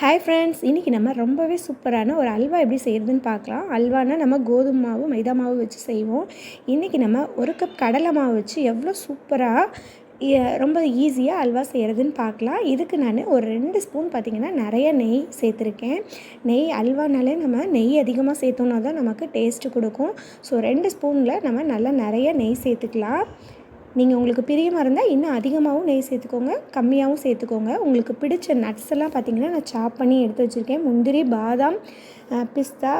Hi friends இன்றைக்கி நம்ம ரொம்பவே சூப்பரான ஒரு அல்வா எப்படி செய்கிறதுன்னு பார்க்கலாம். அல்வானா நம்ம கோதுமை மாவு மைதா மாவு வச்சு செய்வோம். இன்றைக்கி நம்ம ஒரு கப் கடலை மாவு வச்சு எவ்வளோ சூப்பராக ரொம்ப ஈஸியாக அல்வா செய்கிறதுன்னு பார்க்கலாம். இதுக்கு நான் ஒரு ரெண்டு ஸ்பூன் பார்த்திங்கன்னா நிறைய நெய் சேர்த்துருக்கேன். நெய் அல்வானாலே நம்ம நெய் அதிகமாக சேர்த்தோன்னா தான் நமக்கு டேஸ்ட்டு கொடுக்கும். ஸோ ரெண்டு ஸ்பூனில் நம்ம நல்லா நிறைய நெய் சேர்த்துக்கலாம். நீங்கள் உங்களுக்கு பிரியமாக இருந்தால் இன்னும் அதிகமாகவும் நெய் சேர்த்துக்கோங்க கம்மியாகவும் சேர்த்துக்கோங்க. உங்களுக்கு பிடிச்ச நட்ஸ் எல்லாம் பார்த்திங்கன்னா நான் சாப் பண்ணி எடுத்து வச்சுருக்கேன். முந்திரி பாதாம் பிஸ்தா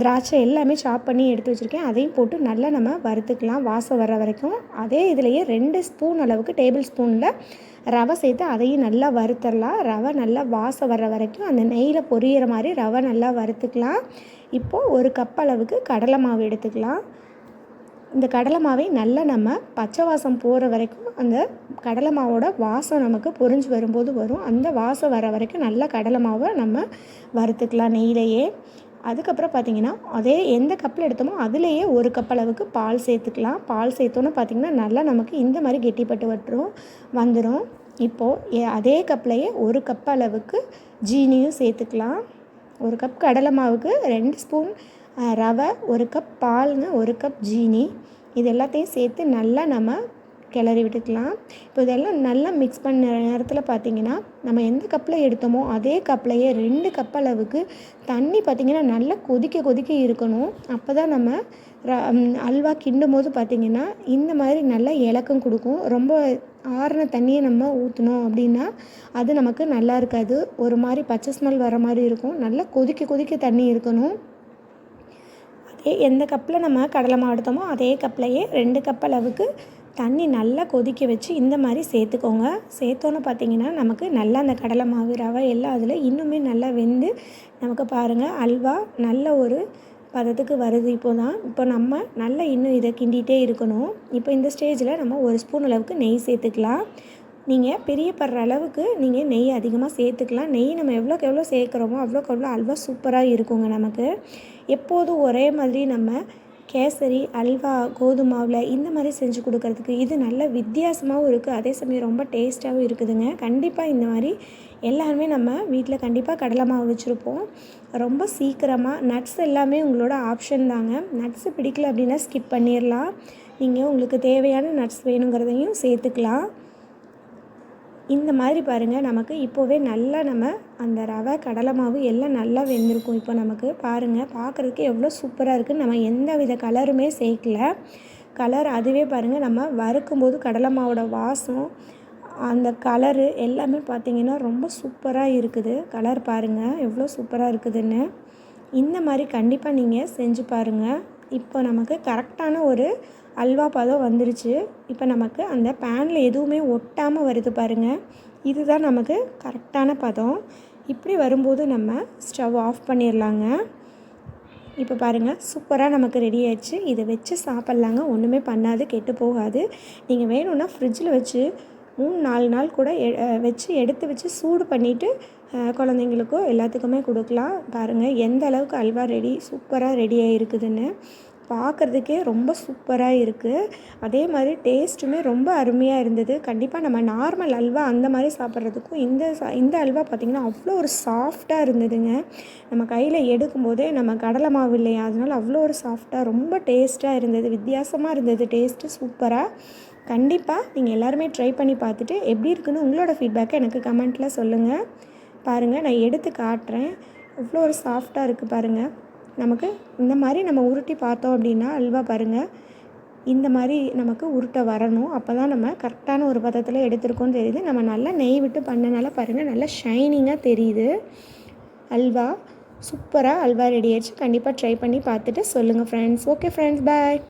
திராட்சை எல்லாமே சாப் பண்ணி எடுத்து வச்சுருக்கேன். அதையும் போட்டு நல்லா நம்ம வறுத்துக்கலாம். வாசம் வர வரைக்கும். அதே இதுலேயே ரெண்டு ஸ்பூன் அளவுக்கு டேபிள் ஸ்பூனில் ரவை சேர்த்து அதையும் நல்லா வறுத்தரலாம். ரவை நல்லா வாசம் வர வரைக்கும் அந்த நெய்யில் பொரியிற மாதிரி ரவை நல்லா வறுத்துக்கலாம். இப்போது ஒரு கப் அளவுக்கு கடலை மாவு எடுத்துக்கலாம். இந்த கடலை மாவை நல்லா நம்ம பச்சை வாசம் போகிற வரைக்கும் அந்த கடலை மாவோட வாசம் நமக்கு பொறிஞ்சு வரும்போது வரும். அந்த வாசம் வர வரைக்கும் நல்லா கடலை மாவை நம்ம வறுத்துக்கலாம் நெய்யிலையே அதுக்கப்புறம் பார்த்திங்கன்னா அதே எந்த கப்பில் எடுத்தோமோ அதுலேயே ஒரு கப் அளவுக்கு பால் சேர்த்துக்கலாம். பால் சேர்த்தோன்னு பார்த்திங்கன்னா நல்லா நமக்கு இந்த மாதிரி கெட்டிப்பட்டு வட்டுரும் வந்துடும் இப்போது அதே கப்லேயே ஒரு கப் அளவுக்கு ஜீனியும் சேர்த்துக்கலாம். ஒரு கப் கடலை மாவுக்கு ரெண்டு ஸ்பூன் ரவை ஒரு கப் பாலுங்க ஒரு கப் ஜீனி. இது எல்லாத்தையும் சேர்த்து நல்லா நம்ம கிளறி விட்டுக்கலாம். இப்போ இதெல்லாம் நல்லா மிக்ஸ் பண்ண நேரத்தில் பார்த்திங்கன்னா நம்ம எந்த கப்பில் எடுத்தோமோ அதே கப்லையே ரெண்டு கப் அளவுக்கு தண்ணி பார்த்திங்கன்னா நல்லா கொதிக்க கொதிக்க இருக்கணும். அப்போ தான் நம்ம அல்வா கிண்டும் போது பார்த்திங்கன்னா இந்த மாதிரி நல்லா இலக்கம் கொடுக்கும். ரொம்ப ஆறின தண்ணியை நம்ம ஊற்றினோம் அப்படின்னா அது நமக்கு நல்லா இருக்காது. ஒரு மாதிரி பச்சை ஸ்மெல் வர மாதிரி இருக்கும். நல்லா கொதிக்க கொதிக்க தண்ணி இருக்கணும். எந்த கப்பில் நம்ம கடலை மாவு எடுத்தோமோ அதே கப்லையே ரெண்டு கப் அளவுக்கு தண்ணி நல்லா கொதிக்க வச்சு இந்த மாதிரி சேர்த்துக்கோங்க. சேர்த்தோன்னு பார்த்தீங்கன்னா நமக்கு நல்லா அந்த கடலை மாவு ரவை எல்லாம் அதில் இன்னுமே நல்லா வெந்து நமக்கு பாருங்கள் அல்வா நல்ல ஒரு பதத்துக்கு வருது. இப்போ தான் இப்போ நம்ம நல்லா இன்னும் இதை கிண்டிகிட்டே இருக்கணும். இப்போ இந்த ஸ்டேஜில் நம்ம ஒரு ஸ்பூன் அளவுக்கு நெய் சேர்த்துக்கலாம். நீங்கள் பிரியப்படுற அளவுக்கு நீங்கள் நெய் அதிகமாக சேர்த்துக்கலாம். நெய் நம்ம எவ்வளோக்கு எவ்வளோ சேர்க்குறோமோ அவ்வளோக்கு அவ்வளோ அல்வா சூப்பராக இருக்குங்க நமக்கு. எப்போதும் ஒரே மாதிரி நம்ம கேசரி அல்வா கோதுமாவில் இந்த மாதிரி செஞ்சு கொடுக்கறதுக்கு இது நல்ல வித்தியாசமாகவும் இருக்குது அதே சமயம் ரொம்ப டேஸ்ட்டாகவும் இருக்குதுங்க. கண்டிப்பாக இந்த மாதிரி எல்லாருமே நம்ம வீட்டில் கண்டிப்பாக கடலை மாவு வச்சுருப்போம். ரொம்ப சீக்கிரமாக நட்ஸ் எல்லாமே உங்களோட ஆப்ஷன் தாங்க. நட்ஸு பிடிக்கல அப்படின்னா ஸ்கிப் பண்ணிடலாம் நீங்கள் உங்களுக்கு தேவையான நட்ஸ் வேணுங்கிறதையும் சேர்த்துக்கலாம். இந்த மாதிரி பாருங்கள் நமக்கு இப்போவே நல்லா நம்ம அந்த ரவை கடலை மாவு எல்லாம் நல்லா வெந்திருக்கும். இப்போ நமக்கு பாருங்கள் பார்க்குறதுக்கு எவ்வளோ சூப்பராக இருக்குதுன்னு நம்ம எந்த வித கலருமே சேர்க்கல. கலர் அதுவே பாருங்கள் நம்ம வறுக்கும்போது கடலை மாவோட வாசம் அந்த கலரு எல்லாமே பார்த்திங்கன்னா ரொம்ப சூப்பராக இருக்குது. கலர் பாருங்கள் எவ்வளோ சூப்பராக இருக்குதுன்னு. இந்த மாதிரி கண்டிப்பாக நீங்கள் செஞ்சு பாருங்கள் இப்போ நமக்கு கரெக்டான ஒரு அல்வா பதம் வந்துருச்சு. இப்போ நமக்கு அந்த பேனில் எதுவுமே ஒட்டாமல் வருது பாருங்கள் இதுதான் நமக்கு கரெக்டான பதம். இப்படி வரும்போது நம்ம ஸ்டவ் ஆஃப் பண்ணிடலாங்க இப்போ பாருங்கள் சூப்பராக நமக்கு ரெடி ஆயிடுச்சு. இதை வச்சு சாப்பிட்லாங்க. ஒன்றுமே பண்ணாது கெட்டு போகாது. நீங்கள் வேணும்னா ஃப்ரிட்ஜில் வச்சு மூணு நாலு நாள் கூட வச்சு எடுத்து வச்சு சூடு பண்ணிவிட்டு குழந்தைங்களுக்கோ எல்லாத்துக்குமே கொடுக்கலாம். பாருங்கள் எந்த அளவுக்கு அல்வா ரெடி சூப்பராக ரெடி ஆகிருக்குதுன்னு பார்க்குறதுக்கே ரொம்ப சூப்பராக இருக்குது அதே மாதிரி டேஸ்ட்டுமே ரொம்ப அருமையாக இருந்தது. கண்டிப்பாக நம்ம நார்மல் அல்வா அந்த மாதிரி சாப்பிட்றதுக்கும் இந்த இந்த அல்வா பார்த்திங்கன்னா அவ்வளோ ஒரு சாஃப்டாக இருந்ததுங்க. நம்ம கையில் எடுக்கும்போதே நம்ம கடலை மாவு இல்லையா? அதனால் அவ்வளோ ஒரு சாஃப்டாக ரொம்ப டேஸ்ட்டாக இருந்தது. வித்தியாசமாக இருந்தது. டேஸ்ட்டு சூப்பராக கண்டிப்பாக நீங்கள் எல்லாருமே ட்ரை பண்ணி பார்த்துட்டு எப்படி இருக்குன்னு உங்களோட ஃபீட்பேக்கை எனக்கு கமெண்ட்டில் சொல்லுங்கள் பாருங்கள் நான் எடுத்து காட்டுறேன். இவ்வளோ ஒரு சாஃப்டாக இருக்குது பாருங்கள் நமக்கு இந்த மாதிரி நம்ம உருட்டி பார்த்தோம் அப்படின்னா அல்வா பாருங்கள் இந்த மாதிரி நமக்கு உருட்டை வரணும். அப்போ தான் நம்ம கரெக்டான ஒரு பதத்தில் எடுத்துருக்கோன்னு தெரியுது. நம்ம நல்லா நெய் விட்டு பண்ணனால பாருங்கள் நல்லா ஷைனிங்காக தெரியுது. அல்வா சூப்பராக அல்வா ரெடி ஆயிடுச்சு. கண்டிப்பாக ட்ரை பண்ணி பார்த்துட்டு சொல்லுங்கள் ஃப்ரெண்ட்ஸ் ஓகே ஃப்ரெண்ட்ஸ் பாய்